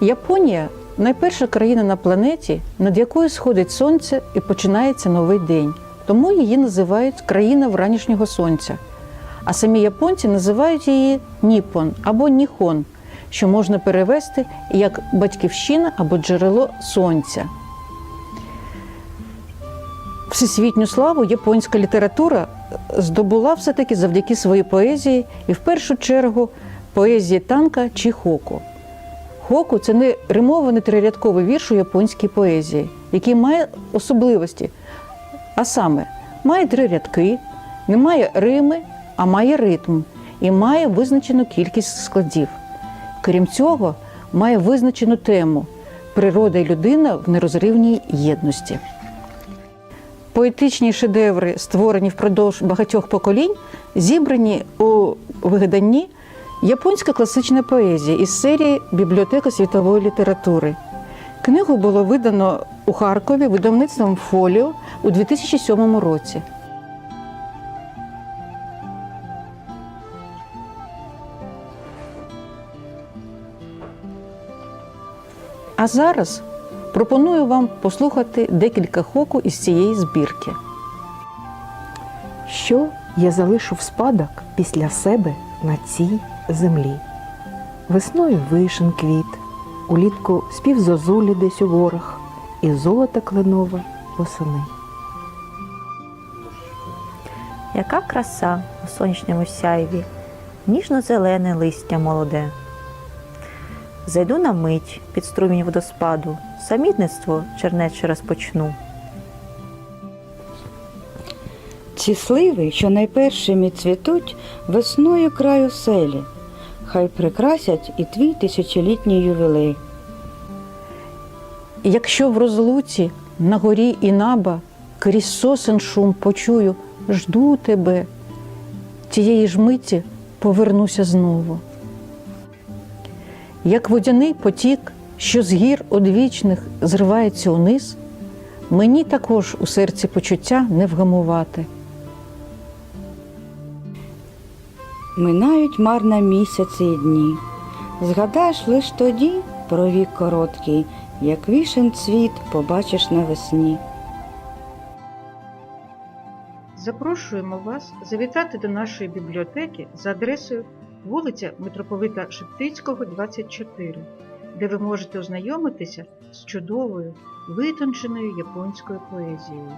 Японія найперша країна на планеті, над якою сходить сонце і починається новий день. Тому її називають країна вранішнього сонця. А самі японці називають її Ніпон або Ніхон, що можна перевести як батьківщина або джерело сонця. Всесвітню славу японська література здобула все-таки завдяки своїй поезії і в першу чергу поезії танка чи хоку. Це не римований трирядковий вірш у японській поезії, який має особливості. А саме, має три рядки, не має рими, а має ритм і має визначену кількість складів. Крім цього, має визначену тему природа і людина в нерозривній єдності. Поетичні шедеври, створені впродовж багатьох поколінь, зібрані у виданні Японська класична поезія із серії Бібліотека світової літератури. Книгу було видано у Харкові видавництвом Фоліо у 2007 році. А зараз пропоную вам послухати декілька хоку із цієї збірки. Що я залишу в спадок після себе на цій землі? Весною вишен квіт, улітку спів зозулі десь у горах, і золота кленове восени. Яка краса у сонячному сяйві, ніжно-зелене листя молоде. Зайду на мить під струмінь водоспаду, самітництво чернече розпочну. Ці сливи, що найпершими цвітуть, весною краю селі, хай прикрасять і твій тисячолітній ювілей. Якщо в розлуці на горі і наба крізь сосен шум почую, жду тебе, тієї ж миті повернуся знову. Як водяний потік, що з гір одвічних зривається униз, мені також у серці почуття не вгамувати. Минають марно місяці і дні. Згадаєш лиш тоді про вік короткий, як вішен цвіт побачиш навесні. Запрошуємо вас завітати до нашої бібліотеки за адресою вулиця Митрополита Шептицького, 24, де ви можете ознайомитися з чудовою, витонченою японською поезією.